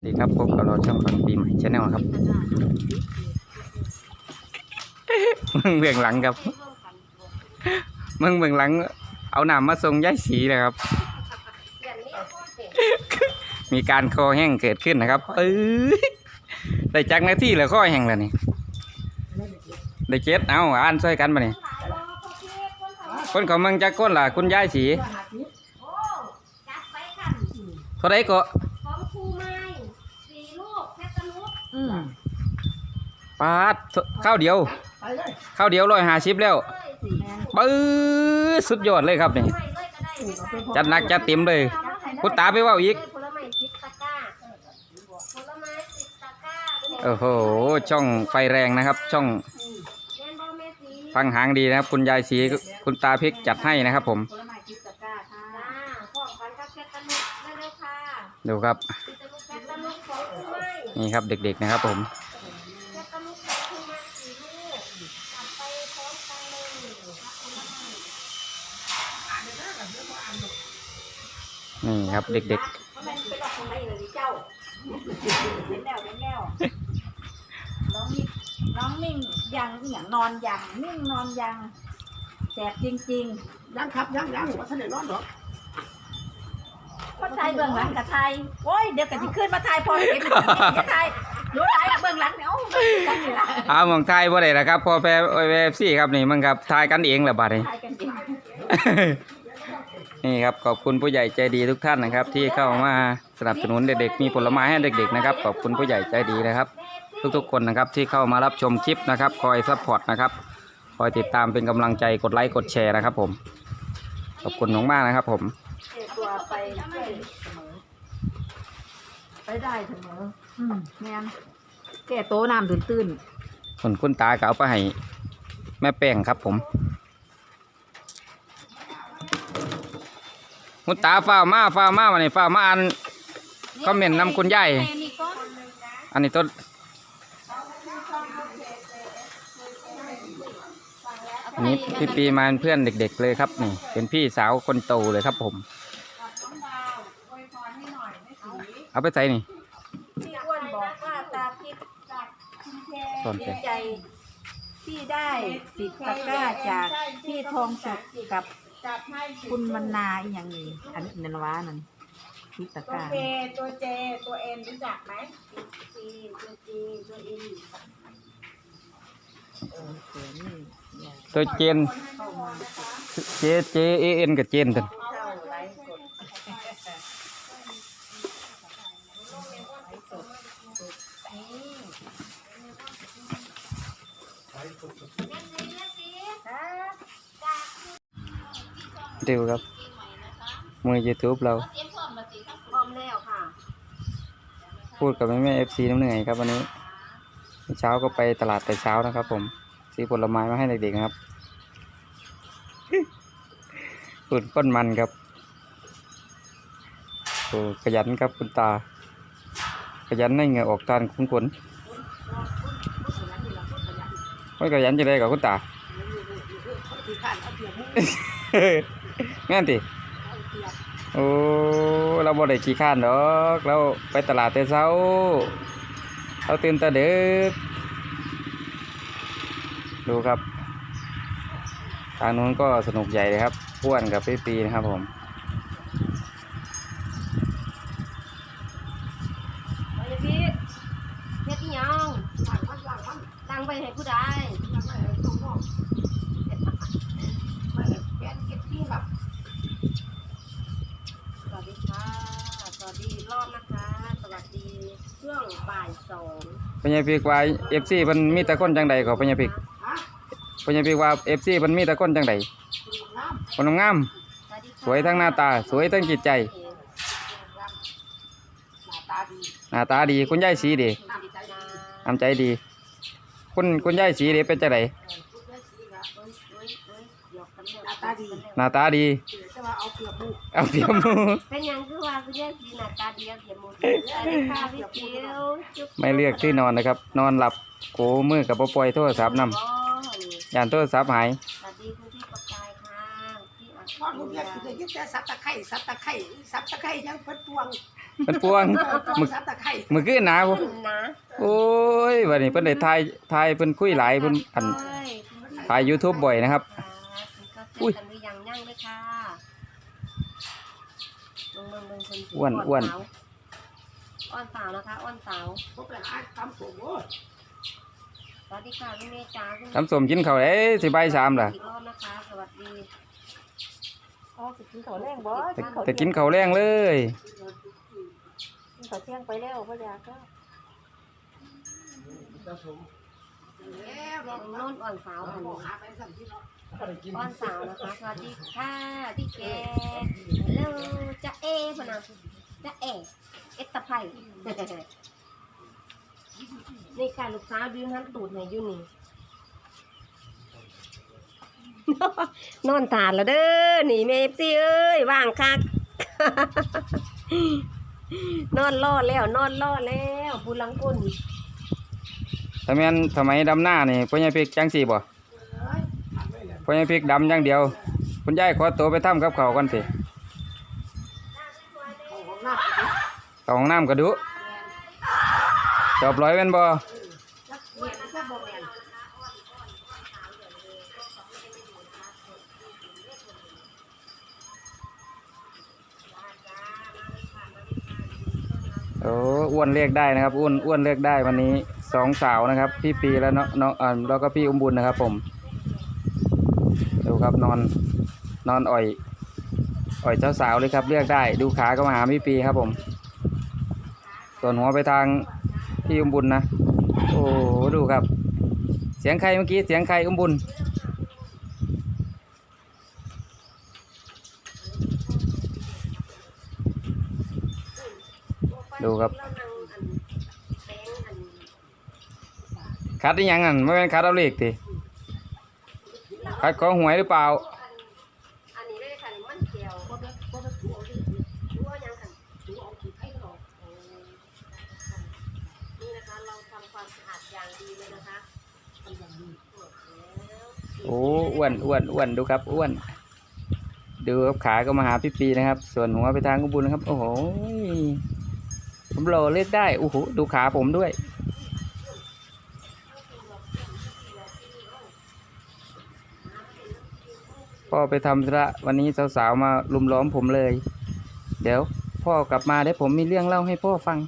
สวัสดีครับพบกับเราช่องฝันปีใหม่ชาแนลครับมึงเบื้องหลังครับมึงเบื้องหลัง เอาหนามมาส่งย้ายสีเลยครับ มีการคอแห้งเกิดขึ้นนะครับเอ้ยได้จักหน้าที่แล้วข้อแห้งแล้วนี่ได้เจ็ดเอาอ่านช่วยกันมานี่คนของเมืองจักก้นล่ะคุณย้ายสีจัดไปค่ะเท่าไรก็ ปาดข้าวเดียวข้าวเดียวร้อยห้าสิบแล้วเอ้ยสี่ปื้อสุดยอดเลยครับนี่ไม่เลยก็ได้นะคะจัดหนักจัดเต็มเลยคุณตาไปเว่าอีกผลไม้สิบตะกร้าผลไม้สิบตะกร้าโอ้โห ช่องไฟแรงนะครับ ช่องแมนบอแม่สีฟังหางดีนะครับ คุณยายสีคุณตาพริกจัดให้นะครับผมผลไม้จิบตะกร้าค่ะจ้าพ่อพันกับแค่ตะลุกได้แล้วค่ะดูครับ นี่ครับเด็กๆนะครับผมแค่ตะลุกของครูไม้สี่ลูกจัดไปพร้อมกันเลยนี่ครับเด็กเพราะมันเป็นแบบของไหนเลยเจ้าเป็นแล้วเป็นแล้วน้องนิ่งน้องนิ่งยังอย่างนอนยังนิ่งนอนยังแสบจริงยังครับยังยังว่าท่านได้นอนหรอ กๆก็ไทยเบื้องหลังกับไทยโอ้ยเดี๋ยวกันจะขึ้นมาไทยพอเก็บจะไทยรู้ไรเบื้องหลังเนี่ยโอ้กันอยู่ละๆเอาเมืองไทยบ่ได้ละครับพอแพ้เอฟซีครับนี่มันครับทายกันเองแหละบาดนี้ ไทยกันจริง นี่ครับขอบคุณผู้ใหญ่ใจดีทุกท่านนะครับ ที่เข้ามาสนับสนุนเด็กๆมีผลไม้ให้เด็กๆนะครับขอบคุณผู้ใหญ่ใจดีนะครับ ทุกๆคนนะครับที่เข้ามารับชมคลิปนะครับ คอยซัพพอร์ตนะครับคอยติดตามเป็นกำลังใจกดไลค์กดแชร์นะครับ ผม ขอบคุณมากๆนะครับ ผม ตัวไปได้เสมอ ไปได้เสมอ อืมแมนแก่โตน้ำตื่นตื้นส่วนคุณตาก็เอาไปให้แม่แป้งครับ ผมคุณตาฝ้ามาฝ้ามาวันนี้ฝ้ามาอ่านคอมเมนต์นำคุณยายอันนี้ต้น อันนี้พี่ปีมาเป็นเพื่อนเด็ก ๆ เลยครับนี่ เป็นพี่สาวคนโตเลยครับ ผม เอาไปใส่นี่พี่อ้วนบอกว่าตาพิษจากคุณแจสอนแกดีใจที่ได้สิบตะกร้าจากพี่ทองสุกกับคุณมนาอหย่างนี้อันนันวานั่นสิบตะกตัวร้าเจตัวเจตัวเอ็นรู้จักไหมจีตัวจีตัวอีเออเสือนี่อย่า ตัวเจนเจเจเอเอ็นกับเจนตันเข้าไลฟ์สดดูครับมือยูทูบเราพร้อมแล้วค่ะพูดกับแม่แม่เอฟซีน้ำเหนื่อยครับวันนี้ เช้าก็ไปตลาดแต่เช้านะครับผม ซื้อผลไม้มาให้เด็กๆนะครับพูดก้นมันครับขยันครับคุณตา ขยันให้เหงื่อออกทานคุ้นขนไม่ขยันจะได้กับคุณตาแม่นติโอ้เราบ่ได้ขี้ข้านดอก เราไปตลาดแต่เช้าเราตื่นแต่เด็ก ดูครับ ทางนู้นก็สนุกใหญ่เลยครับพ้วนกับพี่ปีนะครับผมปเลยพี่เฮ็ดอีหยังตั้งไปให้ผู้ใดสวัสดีค่ะ สวัสดีรอบนะคะ สวัสดี ช่วงบ่ายสองพญาพิกว่าเอฟซีมันมีแต่คนจังใดก็พญาพิก พญาพิกว่าเอฟซีมันมีแต่คนจังใดคนงามสวัสดีค่ะสวยทั้งหน้าตา สวยทั้งจิตใจ หน้าตาดีคุณยายสีดีน้ำใจดี คุณคุณยายสีดีเป็นจังไดตาดีหน้าตาดีจะมาเอาเปลือกลูกเอาเปรียบหมูเป็นหยังคือว่าคุณแม่สีหน้าตาดีเสียหมดสวัสดีค่ะพี่เกียวจุ๊บไม่เลือกที่นอนนะครับ นอนหลับโกมือกับปปล่อยโทรศัพท์นอ๋อำ ยานโทรศัพท์หาย สวัสดีคุณพี่ประกายค่ะพี่อานอนผมอยากกินได้ยินแต่สับตะไคร้สับตะไคร้สับตะไคร้ยังเพิ่นตวงเป็นปวง เออตวงมึก สับตะไคร้มือขึ้นหนาวนะโอ้ยวันนี้เพิ่นได้ทายทายเพิ่นคุยหลายเพิ่นอันเอ้ยถ่าย YouTube บ่อยนะครับค่ะอุ้อุ้ยยกันหรือยังย่างเลยค่ะเบิ่งเบิ่งเบิ่งเพิ่นสิอ้วนอ้วนสาวอ้อนสาวนะคะอ้อนสาวผมไปหาตำผมโอ้ สวัสดีค่ะพี่เมย์จ้าพี่เมย์ทำสมกินข้าวเอ้ยสิใบายสามล่ะอีกรอบนะคะ สวัสดีอ๋อสิกินข้าวแรงบ่แต่กินข้าวแต่กินข้าวแรงเลย กินข้าวเที่ยงไปแล้วพ่อยากก็แล้วลองน้องโน่นอ่อนสาวเอาค่ะบอกหาไปสั่นที่เนาะอ้อนสาวนะคะ สวัสดีค่ะพี่แกฮัลโหลจะเอพะนะจะเอเอตตะไพ นี่การลูกสาวยืนทั้งตูดไหนอยู่นี่ นอนตาดแล้วเด้อนี่เมฟซี่เอ้ยว่างคัก นอนรอดแล้ว นอนรอดแล้วผู้ลังกุนถ้าแม่นสมัยดำหน้านี่พ่อใหญ่พริกจังสี่บ่เอ้ยทำไว้แล้วพ่อใหญ่พริกดำอย่างเดียว คุณยายขอตัวไปทำกับข้าวก่อนสิเอาของน้ำไปดิเข้าห้องน้ำก็ดู จอบร้อยแม่นบ่เนี่ยมันบ่โอ้อ้วนเรียกได้นะครับ อ้วนอ้วนเรียกได้วันนี้สองสาวนะครับ พี่ปีแล้วเนาะเนาะอ่าแล้วก็พี่อุ้มบุญนะครับ ผมดูครับนอนนอนอ่อย อ่อยเจ้าสาวเลยครับเลือกได้ ดูขาก็มาหาพี่ปีครับผม ส่วนหัวไปทาง พี่อุ้มบุญนะ โอ้ดูครับ เสียงใครเมื่อกี้เสียงใครอุ้มบุญ ดูครับคัดได้ยังอะไม่เป็นคัดเอาเลขติคัดของหวยหรือเปล่า ความสะอาดอย่างดีเลยนะคะทำอย่างดีตรวจแล้วโอ้อ้วนอ้วนอ้วนดูครับอ้วนดูครับขาก็มาหาพี่ปีนะครับ ส่วนหัวไปทางกุบุญนะครับ โอ้โหผมโลเลือกได้โอ้โหดูขาผมด้วยพ่อไปทำธุระวันนี้สาวๆมาลุมล้อมผมเลย เดี๋ยว พ่อกลับมาเดี๋ยวผมมีเรื่องเล่าให้พ่อฟัง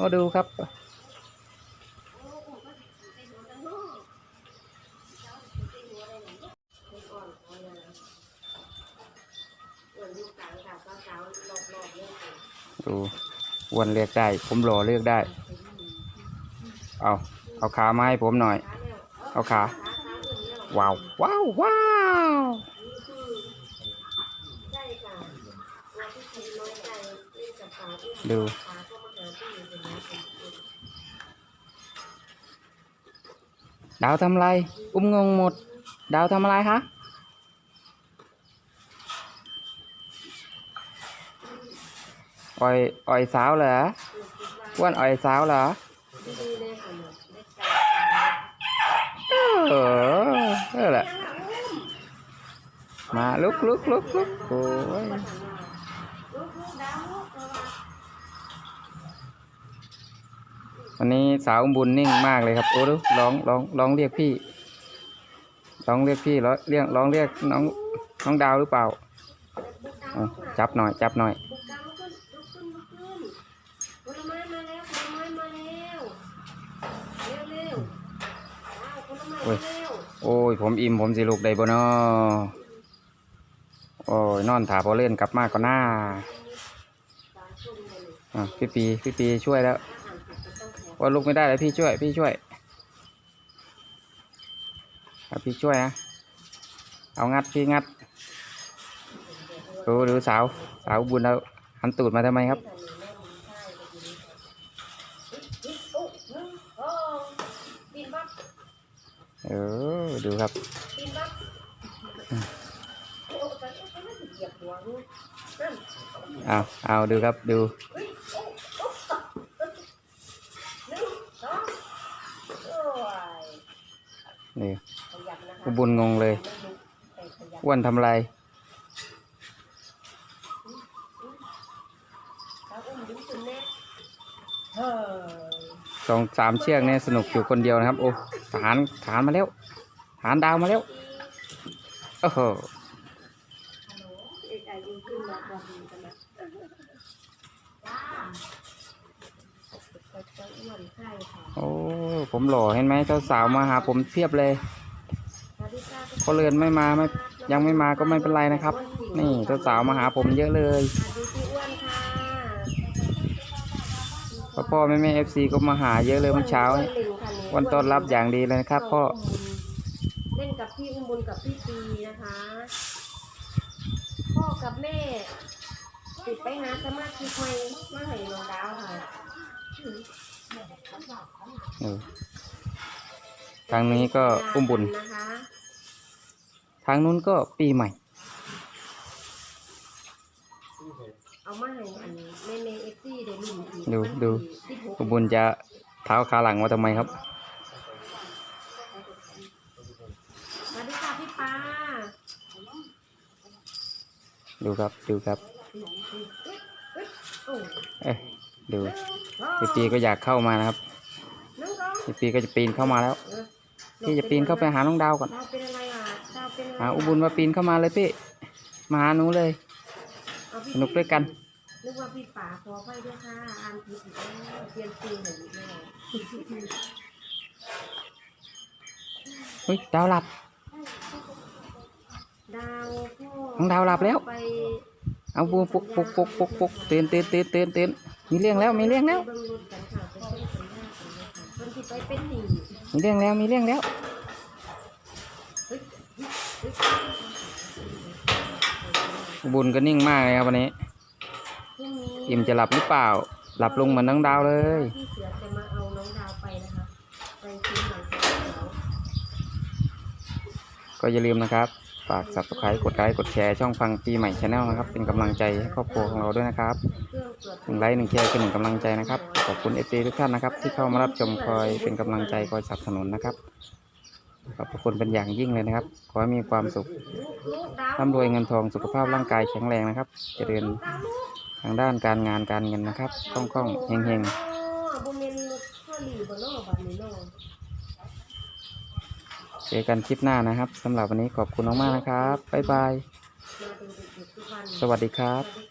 มาดูครับ ส่วนลูกสาวค่ะก็สาวรอบๆเลยค่ะดูอ้วนเลือกได้ ผมรอเลือกได้ เอาเอาขามาให้ผมหน่อย เอาขา ว้าว ว้าว ว้าวใช่ค่ะตัวที่คุณน้อยใจเล่นกับสาวอุ้มดูขาเข้ามาหาพี่อยู่ตรงนี้ดาวทำอะไร อุ้มงงหมด ดาวทำอะไรคะ อ่อยอ่อยสาวเหรออ้วนอ่อยสาวเหรอเลยค่ะเออเออแหละมาลุกลุกลุกลุกโอ้ยวันนี้สาวบุญนิ่งมากเลยครับโอ้ดูร้องร้องร้องเรียกพี่ร้องเรียกพี่ร้องเรียกร้องเรียกน้องน้องดาวหรือเปล่าจับหน่อย จับหน่อย อ้ย ผมอิ่มผมสิลูกได้บ่นอโอ้ยนอนถาพอเล่นกลับมาก็น่าพี่ปีพี่ปีช่วยแล้วว่าลุกไม่ได้แล้วพี่ช่วย พี่ช่วยพี่ช่วยนะเอางัดพี่งัดดูดูสาว สาวบุญแล้วหันตูดมาทำไมครับ เออดูครับเอาเอาดูครับดูนี่อุบุญงงเลยวันทำไรสองสามเชือกเนี่ยสนุกอยู่คนเดียวนะครับ โอ้ ทหารทหารมาแล้วทหารดาวมาแล้วโอ้โหโอ้ผมหล่อเห็นไหมเจ้าสาวมาหาผมเพียบเลยสวัสดีค่ะพอเรือนไม่มาไม่ยังไม่มาก็ไม่เป็นไรนะครับ นี่เจ้าสาวมาหาผมเยอะเลยพ่อพ่อแม่แม่เอฟซีก็มาหาเยอะเลยเมื่อเช้า วันต้อนรับอย่างดีเลยนะครับพ่อเล่นกับพี่อุ้มบุญกับพี่ปีนะคะ พ่อกับแม่ติดไปหาสมาชิกใหม่มาให้น้องดาวค่ะเออทางนี้ก็อุ้มบุญนะคะทางนู้นก็ปีใหม่ เอามาให้อันแม่เมเอฟซีได้ลุ้นอีกดูวันที่ดูสิบหกอุ้มบุญจะเท้าขาหลังว่าทำไมครับ สวัสดีค่ะพี่ปา ดูครับดูครับโอ้เอ้ยดูพี่ปีก็อยากเข้ามานะครับน้องร้องพี่ปีก็จะปีนเข้ามาแล้วเออพี่จะปีนเข้าไปหาน้องดาวก่อนดาวเป็นอะไรอะดาวเป็นอะไรหาอุบุญมาปีนเข้ามาเลยพี่มาหาหนูเลยเอาพี่สนุกด้วยกันนึกว่าพี่ป๋าขอไปด้วยค่ะอ่านผิดอีกแล้วเปลี่ยนซีนหนึ่งอีกแล้วเฮ้ยดาวหลับ ดาวพ่อ น้องดาวหลับแล้ว ไปเอาบุญปุกปุกปุกปุกปุกตื่นตื่นตื่นตื่นตื่นมีเรื่องแล้วมีเรื่องแล้วเบิ่งรถกันค่ะไปเส้นสัญญากันเลยค่ะคนที่ไปเป็นหนี้มีเรื่องแล้วมีเรื่องแล้ว บุญก็นิ่งมากเลยครับวันนี้พรุ่งนี้อิ่มจะหลับหรือเปล่า หลับลงเหมือนน้องดาวเลยพี่เสือจะมาเอาน้องดาวไปนะคะ ไปซื้อหนังสือก็อย่าลืมนะครับ ฝาก subscribe กดไลค์กดแชร์ช่องฟังปีใหม่ชาแนลนะครับ เป็นกำลังใจให้ครอบครัวของเราด้วยนะครับหนึ่งไลค์หนึ่งแชร์คือหนึ่งกำลังใจนะครับขอบคุณเอฟซีทุกท่านนะครับ ที่เข้ามารับชมคอยเป็นกำลังใจคอยสนับสนุนนะครับขอบพระคุณเป็นอย่างยิ่งเลยนะครับ ขอให้มีความสุขร่ำรวยเงินทองสุขภาพร่างกายแข็งแรงนะครับ เจริญดาวลูกทางด้านการงานการเงินนะครับคล่องๆเฮงเฮงอ๋อบ่แม่นข้อๆ เจอกันคลิปหน้านะครับสำหรับวันนี้ขอบคุณมากๆนะครับ บ๊ายบายมาดูเด็กๆสวัสดีครับ